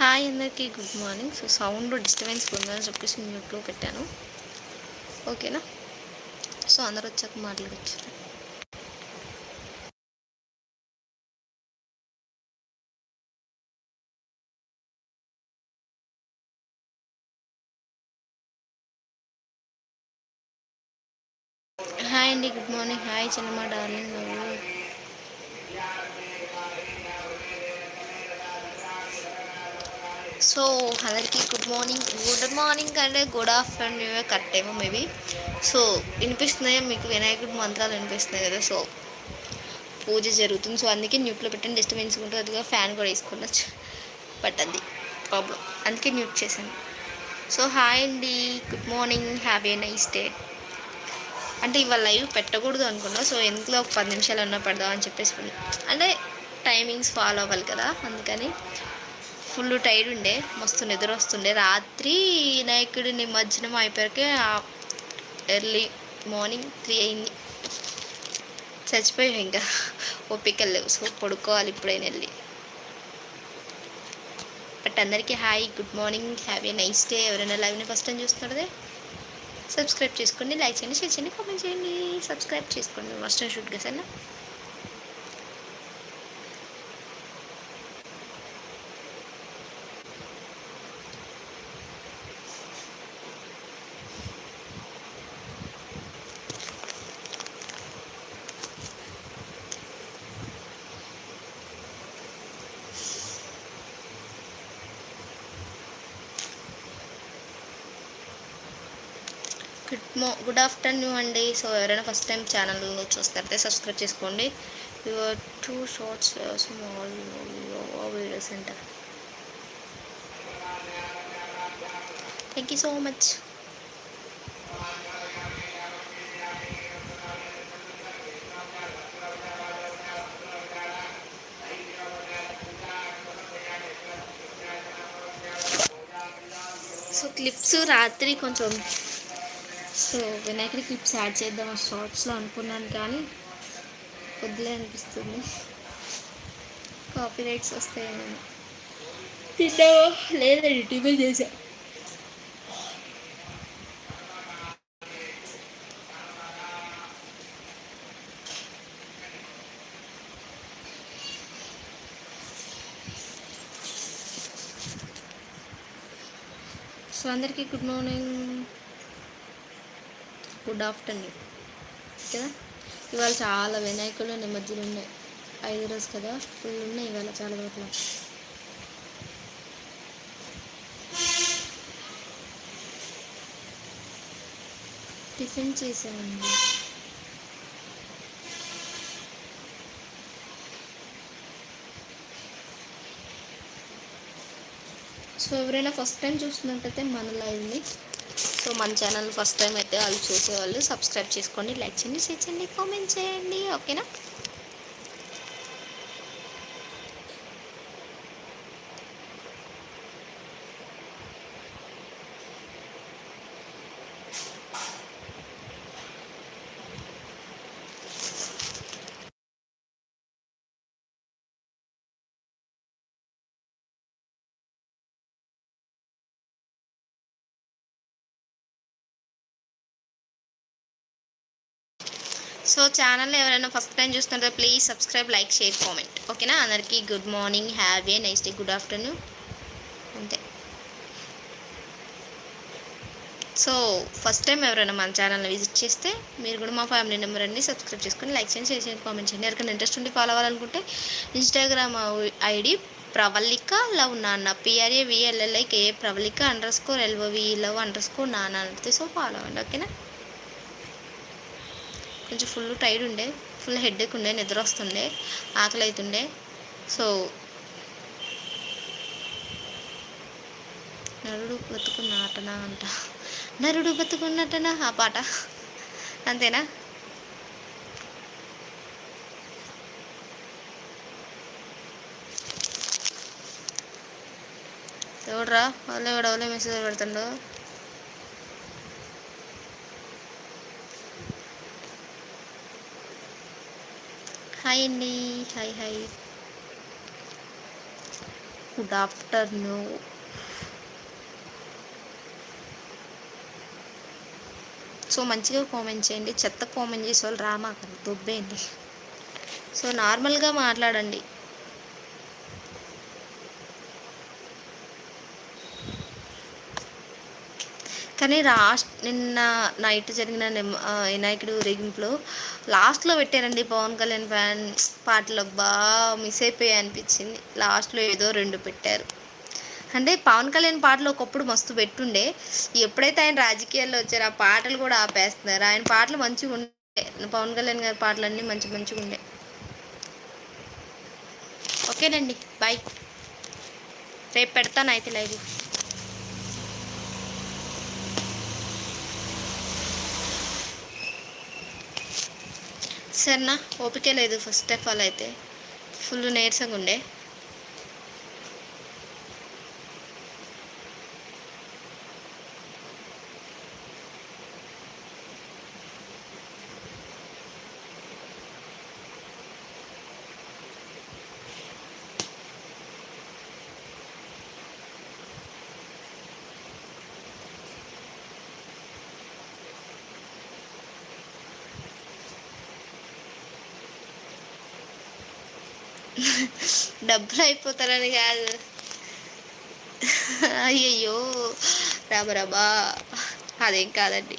Hi అందరికీ good morning. So sound disturbance ఉందని చెప్పేసి మ్యూట్లో పెట్టాను. ఓకేనా? సో అందరు వచ్చాక మాట్లాడచ్చు. హాయ్ అండి గుడ్ మార్నింగ్. హాయ్ చిన్నమ్మ డార్లింగ్ నువ్వు సో అందరికీ గుడ్ మార్నింగ్ గుడ్ మార్నింగ్ అంటే గుడ్ ఆఫ్టర్నూన్ కరెక్ట్ ఏమో మేబీ సో వినిపిస్తున్నాయో? మీకు వినాయకుడి మంత్రాలు వినిపిస్తున్నాయి కదా సో పూజ జరుగుతుంది. సో అందుకే న్యూట్లో పెట్టండి. డిస్టర్బెన్స్ ఉంటుంది అదిగా ఫ్యాన్ కూడా వేసుకోవచ్చు బట్ అది ప్రాబ్లం అందుకే న్యూట్ చేశాను. సో హాయ్ అండి. Good morning happy nice day అంటే ఇవాళ లైవ్ పెట్టకూడదు అనుకున్నా. సో ఎందుకులో ఒక పది నిమిషాలు అన్నా పెడదాం అని చెప్పేసి అంటే టైమింగ్స్ ఫాలో అవ్వాలి కదా అందుకని. ఫుల్ టైర్డ్ ఉండే మస్తు నిద్ర వస్తుండే. రాత్రి వినాయకుడి నిమజ్జనం అయిపోయాకే ఎర్లీ మార్నింగ్ త్రీ అయింది. చచ్చిపోయాం ఇంకా. ఓపిక లేవు. సో పడుకోవాలి ఇప్పుడైనా వెళ్ళి బట్ అందరికీ hi good morning have a nice day. ఎవరైనా లైవ్ని ఫస్ట్ టైం చూస్తున్నారదే సబ్స్క్రైబ్ చేసుకోండి లైక్ చేయండి షేర్ చేయండి కామెంట్ చేయండి. సబ్స్క్రైబ్ చేసుకోండి. మస్ట్ అండ్ షూట్గా గుడ్ మో గుడ్ ఆఫ్టర్నూన్ అండి. సో ఎవరైనా ఫస్ట్ టైం ఛానల్ చూస్తారైతే సబ్స్క్రైబ్ చేసుకోండి. Your two shorts small videos అంట. Thank you so much so clips రాత్రి కొంచెం సో వినాయకుడి క్లిప్స్ యాడ్ చేద్దాం. ఆ షార్ట్స్లో అనుకున్నాను కానీ వద్దులే అనిపిస్తుంది. కాపీ రైట్స్ వస్తాయేమో తిన్నావా లేదండి టీవీ చేసా సో అందరికీ గుడ్ మార్నింగ్. Good afternoon. కదా ఇవాళ చాలా వినాయకులు నిమజ్జనం ఉన్నాయి. ఐదు రోజు కదా? ఫుల్ ఉన్నాయి ఇవాళ చాలా చోట్ల టిఫిన్ చేసామండి సో ఎవరైనా ఫస్ట్ టైం చూస్తున్నట్టయితే మన లైవ్ని సో మన ఛానల్ ఫస్ట్ టైం అయితే వాళ్ళు చూసేవాళ్ళు సబ్స్క్రైబ్ చేసుకోండి లైక్ చేయండి షేర్ చేయండి కామెంట్ చేయండి ఓకేనా? సో ఛానల్ ఎవరైనా ఫస్ట్ టైం చూస్తుంటే please subscribe like share comment. ఓకేనా? అందరికీ good morning have a nice day good afternoon అంతే. సో ఫస్ట్ టైం ఎవరైనా మన ఛానల్ని విజిట్ చేస్తే మీరు కూడా మా ఫ్యామిలీ నెంబర్ అన్ని సబ్స్క్రైబ్ చేసుకొని లైక్ చేయండి షేర్ చేయండి కామెంట్ చేయండి. ఎవరికైనా ఇంట్రెస్ట్ ఉండి ఫాలో అవ్వాలనుకుంటే ఇన్స్టాగ్రామ్ ఐడి ప్రవళిక లవ్ నాన్న P R A V L L I K Pravalika underscore L O V love underscore నాన్న అంటే సో ఫాలో అవ్వండి ఓకేనా? కొంచెం ఫుల్ టైర్డ్ ఉండే. ఫుల్ హెడ్ఏక్ ఉండే నిద్ర వస్తుండే ఆకలి అవుతుండే సో నరుడు బతుకున్నాటనా అంట. నరుడు బతుకున్నట్టనా ఆ పాట. అంతేనా? ఎవడరా? వాళ్ళు ఎవడవలే మెసేజ్ పెడుతుండో హాయ్ అండి hi hi. Good afternoon so మంచిగా కామెంట్ చేయండి. చెత్త కామెంట్ చేసే వాళ్ళు రామాకండి దొబ్బేయండి. సో నార్మల్గా మాట్లాడండి. కానీ లాస్ట్ నిన్న నైట్ జరిగిన వినాయకుడు రేగింపులో లాస్ట్లో పెట్టారండి పవన్ కళ్యాణ్ ఫ్యాన్ పాటలు. బాగా మిస్ అయిపోయాయి అనిపించింది. లాస్ట్లో ఏదో రెండు పెట్టారు. అంటే పవన్ కళ్యాణ్ పాటలు ఒకప్పుడు మస్తు పెట్టుండే. ఎప్పుడైతే ఆయన రాజకీయాల్లో వచ్చారో ఆ పాటలు కూడా ఆపేస్తున్నారు. ఆయన పాటలు మంచిగా ఉండే. పవన్ కళ్యాణ్ గారి పాటలు అన్నీ మంచి మంచిగా ఉండే. ఓకేనండి బాయ్. రేపు పెడతాను అయితే లైవ్ సరేనా ఓపిక లేదు ఫస్ట్ ఆఫ్ ఆల్ అయితే. ఫుల్ నీరసంగా ఉండే. డబ్బులు అయిపోతారని కాదు. అయ్యయ్యో రామరామా అదేం కాదండి.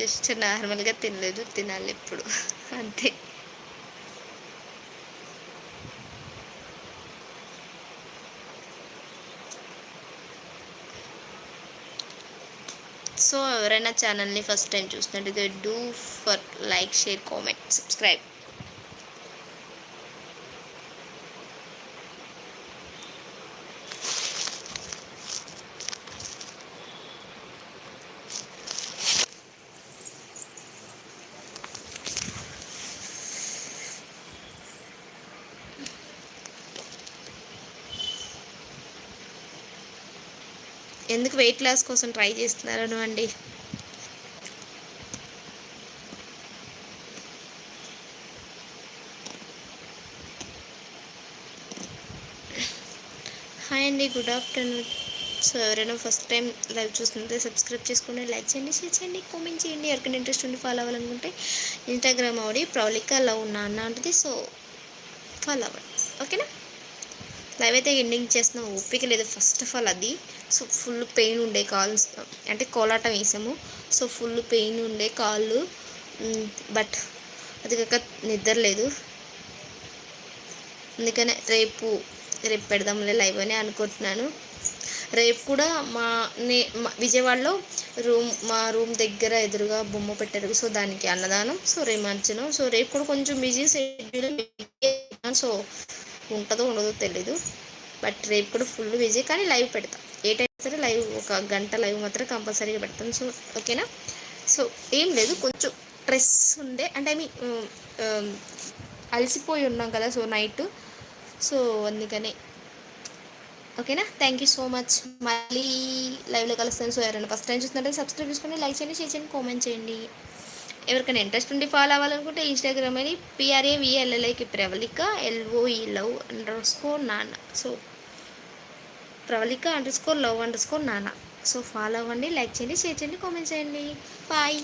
జస్ట్ నార్మల్గా తినలేదు తినాలి ఇప్పుడు అంతే. సో ఎవరైనా ఛానల్ని ఫస్ట్ టైం చూసినట్టు do for like share comment subscribe. ఎందుకు వెయిట్ లాస్ కోసం ట్రై చేస్తున్నారను అండి? హాయ్ అండి గుడ్ ఆఫ్టర్నూన్ సో ఎవరైనా ఫస్ట్ టైం లైవ్ చూస్తుంటే సబ్స్క్రైబ్ చేసుకోండి లైక్ చేయండి షేర్ చేయండి కామెంట్ చేయండి. ఎవరికైనా ఇంట్రెస్ట్ ఉండి ఫాలో అవ్వాలనుకుంటే ఇన్స్టాగ్రామ్ అవడి ప్రవళిక లవ్ నాన్న ఉంటుంది సో ఫాలో అవ్వండి. ఓకేనా లైవ్ అయితే ఎండింగ్ చేసిన ఓపిక లేదు. ఫస్ట్ ఆఫ్ ఆల్ అది. సో ఫుల్ పెయిన్ ఉండే కాల్స్ అంటే కోలాటం వేసాము. సో ఫుల్ పెయిన్ ఉండే కాళ్ళు బట్ అది కాక నిద్ర లేదు. అందుకనే రేపు రేపు పెడదాంలే లైవ్ అని అనుకుంటున్నాను. రేపు కూడా మా నే మా విజయవాడలో రూమ్ మా రూమ్ దగ్గర ఎదురుగా బొమ్మ పెట్టారు. సో దానికి అన్నదానం సో రేపు రేమార్చనం సో రేపు కూడా కొంచెం బిజీ షెడ్యూల్ సో ఉంటుందో ఉండదో తెలీదు. బట్ రేపు కూడా ఫుల్ బిజీ కానీ లైవ్ పెడతాం. ఏ టైం సరే లైవ్ ఒక గంట లైవ్ మాత్రం కంపల్సరీగా పెడతాం. సో ఓకేనా? సో ఏం లేదు. కొంచెం స్ట్రెస్ ఉండే అంటే ఐ మీన్ అలసిపోయి ఉన్నాం కదా సో నైట్. సో అందుకని. ఓకేనా? థ్యాంక్ యూ సో మచ్ మళ్ళీ లైవ్లో కలుస్తాను సో ఎవరైనా ఫస్ట్ టైం చూస్తుంటే సబ్స్క్రైబ్ చేసుకోండి లైక్ చేయండి షేర్ చేయండి కామెంట్ చేయండి. ఎవరికైనా ఇంట్రెస్ట్ ఉండి ఫాలో అవ్వాలనుకుంటే ఇన్స్టాగ్రామ్ అని P R A V L L I K Pravalika L O E love underscore నాన్న. So Pravalika underscore love underscore నాన్న సో ఫాలో అవ్వండి లైక్ చేయండి షేర్ చేయండి కామెంట్ చేయండి. బాయ్